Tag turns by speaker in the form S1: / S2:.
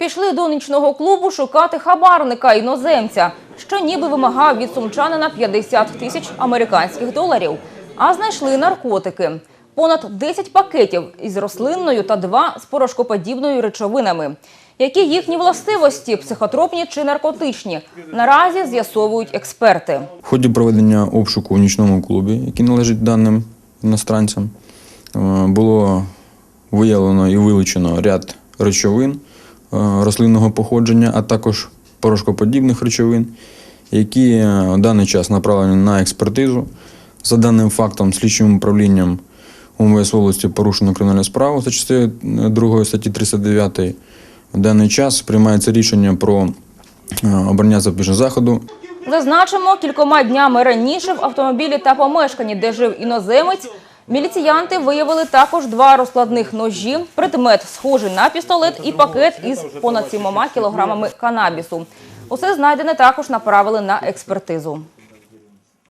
S1: Пішли до нічного клубу шукати хабарника іноземця, що ніби вимагав від сумчанина 50 тисяч американських доларів. А знайшли наркотики. Понад 10 пакетів із рослинною та два з порошкоподібною речовинами. Які їхні властивості, психотропні чи наркотичні, наразі з'ясовують експерти.
S2: В ході проведення обшуку у нічному клубі, який належить даним іностранцям, е, було виявлено і вилучено ряд речовин рослинного походження, а також порошкоподібних речовин, які е, в даний час направлені на експертизу. За даним фактом, слідчим управлінням УМВС області порушено кримінальну справу за частиною 2 статті 39. В даний час приймається рішення про е, обрання запобіжного заходу
S1: Зазначимо, кількома днями раніше в автомобілі та помешканні, де жив іноземець, міліціянти виявили також два розкладних ножі, предмет схожий на пістолет і пакет із понад 7 кілограмами канабісу. Усе знайдене також направили на експертизу.